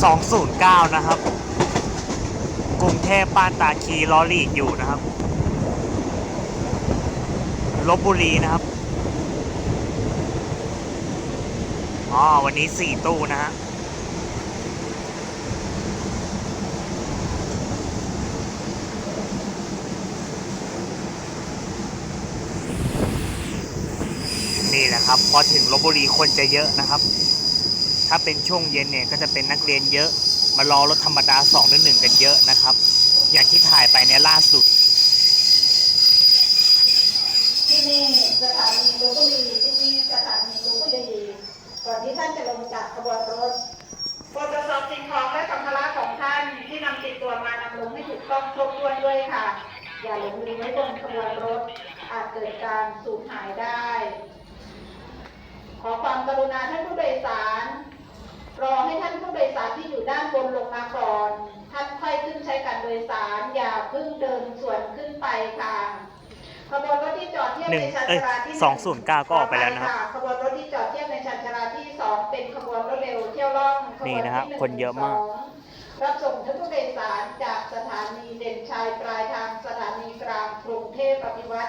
209 นะครับ กรุงเทพป้านตาคีลอรีอยู่นะครับลบบุรีนะครับ อ๋อ วันนี้ 4 ตู้นะฮะนี่แหละครับ พอถึงลบบุรีคนจะเยอะนะครับ ถ้าเป็นช่วงเย็นเนี่ยก็จะเป็นนักเรียนเยอะ มารอรถธรรมดา2องหนึ่งกันเยอะนะครับ อย่างที่ถ่ายไปในยล่าสุด ที่นี่สถานีลพบุรีที่นี่สถานีลพบุรีก่อนที่ท่านจะลงจากขบวนรถโปรดตรวจสอบสิ่งของและสัมภาระของท่านที่นำติดตัวมานำลงให้ถูกต้องครบถ้วนด้วยค่ะ อย่าหลงลืมไว้บนขบวนรถ อาจเกิดการสูญหายได้ ขอความกรุณาท่านผู้โดยสารรอให้ท่านผู้โดยสารที่อยู่ด้านบนลงมาก่อน ท่านค่อยขึ้นใช้การโดยสาร อย่าเพิ่งเดินสวนขึ้นไปค่ะ ขบวนรถที่จอดเทียบ หนึ่งในชานเอ้ยชาลาที่สองศูนย์เก้าก็ออกไปแล้วนะครับ ขบวนรถที่จอดเทียบในชานชาลาที่สองเป็นขบวนรถเร็วเที่ยวล่องขบวนนี่นะฮะที่หงคนเยอะมากสองรับส่งท่านผู้โดยสารจากสถานีเด่นชัยปลายทางสถานีกลางกรุงเทพอภิวัต